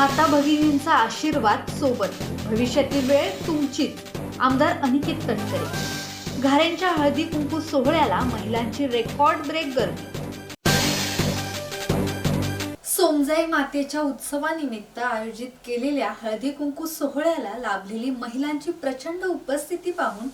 माता भगिनींचा आशीर्वाद सोबत. भविष्यातील वेळ तुमचीच. आमदार अनिकेत तटकरे. घारेंच्या हळदी कुंकू सोहळ्याला महिलांची रेकॉर्ड ब्रेक गर्दी. सोमजाई मातेच्या उत्सवानिमित्त आयोजित केलेल्या हळदी कुंकू सोहळ्याला लाभलेली महिलांची प्रचंड उपस्थिती पाहून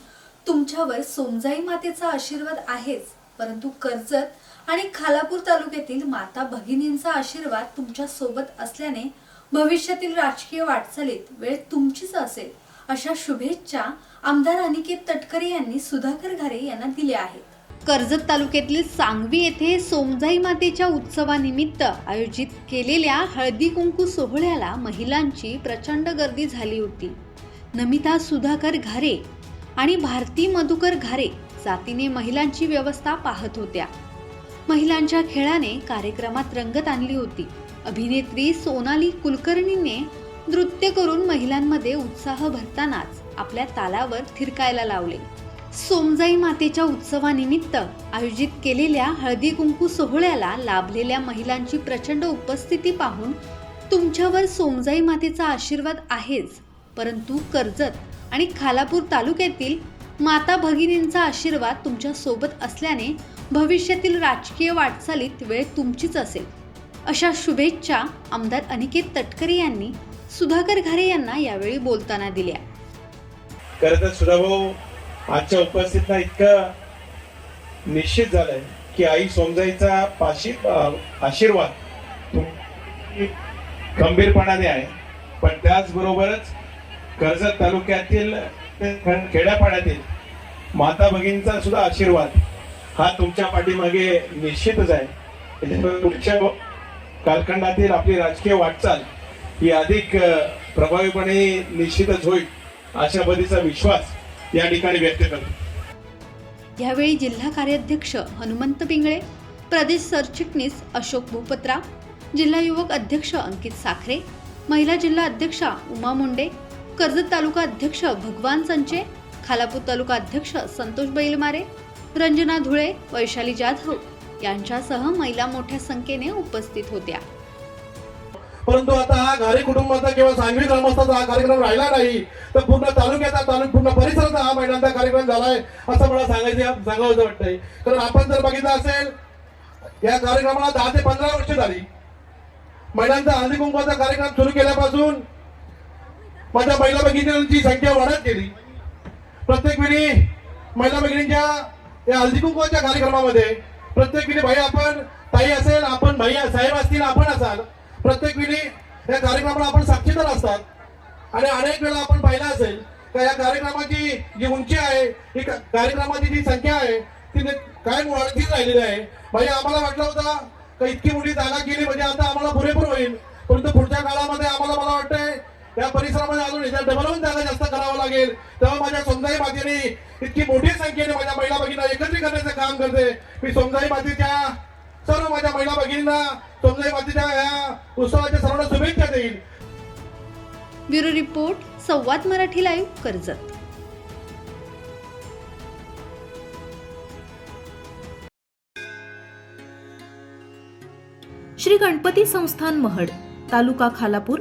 तुमच्यावर सोमजाई मातेचा आशीर्वाद आहेच. परंतु कर्जत आणि खालापूर तालुक्यातील माता भगिनींचा आशीर्वाद तुमच्यासोबत असल्याने भविष्यातील राजकीय वाटचालीत वेळ तुमचीच असेल अशा शुभेच्छा आमदार अनिकेत तटकरे यांनी सुधाकर घारे यांना दिल्या आहेत. कर्जत तालुक्यातील सांगवी येथे सोमजाई मातेच्या उत्सवानिमित्त आयोजित केलेल्या हळदी कुंकू सोहळ्याला महिलांची प्रचंड गर्दी झाली होती. नमिता सुधाकर घारे आणि भारती मधुकर घारे जातीने महिलांची व्यवस्था पाहत होत्या. महिलांच्या खेळाने कार्यक्रमात रंगत आणली होती. अभिनेत्री सोनाली कुलकर्णीने नृत्य करून महिलांमध्ये उत्साह भरतानाच आपल्या तालावर थिरकायला लावले. सोमजाई मातेच्या उत्सवानिमित्त आयोजित केलेल्या हळदी कुंकू सोहळ्याला लाभलेल्या महिलांची प्रचंड उपस्थिती पाहून तुमच्यावर सोमजाई मातेचा आशीर्वाद आहेच परंतु कर्जत आणि खालापूर तालुक्यातील माता भगिनींचा आशीर्वाद तुमच्यासोबत असल्याने भविष्यातील राजकीय वाटचालीत वेळ तुमचीच असेल. अशा शुभेच्छा आमदार अनिकेत तटकरे यांनी सुधाकर घारे यांना यावेळी बोलताना दिल्या. खरं तर सुधाभाऊ आजच्या उपस्थितीला इतकं निश्चित झालंय की आई सोमजाईचा पाशी आशीर्वाद तुम- खंबीरपणाने आहे. पण त्याचबरोबरच कर्जत तालुक्यातील खेड्यापाड्यातील माता भगिनीचा सुद्धा आशीर्वाद हा तुमच्या पाठीमागे निश्चितच आहे. त्याच्यामुळे पुढच्या कालखंडातील आपली राजकीय वाटचाल ही अधिक प्रभावीपणे निश्चितच होईल अशा पद्धतीचा विश्वास या ठिकाणी व्यक्त करतो. यावेळी जिल्हा कार्याध्यक्ष हनुमंत पिंगळे प्रदेश सरचिटणीस अशोक भूपत्रा जिल्हा युवक अध्यक्ष अंकित साखरे महिला जिल्हा अध्यक्षा उमा मुंडे कर्जत तालुका अध्यक्ष भगवान संचे खालापूर तालुका अध्यक्ष संतोष बैलमारे रंजना धुळे वैशाली जाधव यांच्यासह महिला मोठ्या संख्येने उपस्थित होत्या. परंतु आता हा घारी कुटुंबाचा किंवा सांगली ग्रामस्थाचा हा कार्यक्रम राहिला नाही तर पूर्ण तालुक्याचा तालुक पूर्ण परिसराचा हा महिलांचा कार्यक्रम झालाय असं मला सांगायचं सांगावं वाटतंय. कारण आपण जर बघितलं असेल या कार्यक्रमाला दहा ते पंधरा वर्ष झाली. महिलांचा हळदी कुंकवाचा कार्यक्रम सुरू केल्यापासून माझ्या महिला भगिनींची संख्या वाढत गेली. प्रत्येक वेळी महिला भगिनींच्या या हळदी कुंकवाच्या कार्यक्रमामध्ये प्रत्येक वेळी भाई आपण ताई असेल आपण भाई साहेब असतील आपण असाल. प्रत्येक वेळी या कार्यक्रमाला आपण साक्षीदार असतात. आणि अनेक वेळा आपण पाहिलं असेल का या कार्यक्रमाची जी उंची आहे ही कार्यक्रमाची जी संख्या आहे ती काय कायम वाढतीच राहिलेली आहे. भाई आम्हाला वाटलं होतं का इतकी मोठी जागा केली म्हणजे आता आम्हाला पुरेपूर होईल. परंतु पुढच्या काळामध्ये आम्हाला मला वाटतंय या परिसरामध्ये अजून याच्या डबलहून जागा जास्त करावं लागेल. तेव्हा माझ्या सोमजाई मातेने इतकी मोठी संख्येने माझ्या महिला भगिनीला एकत्रित करण्याचं काम करते. मी सोमजाई मातेच्या सर्व माझ्या महिला भगिनींना सोमजाई मातेच्या या उत्सवाच्या सर्वांना शुभेच्छा देईल bureau report Samvad Marathi live Karjat. Shri Ganpati संस्थान महड तालुका खालापूर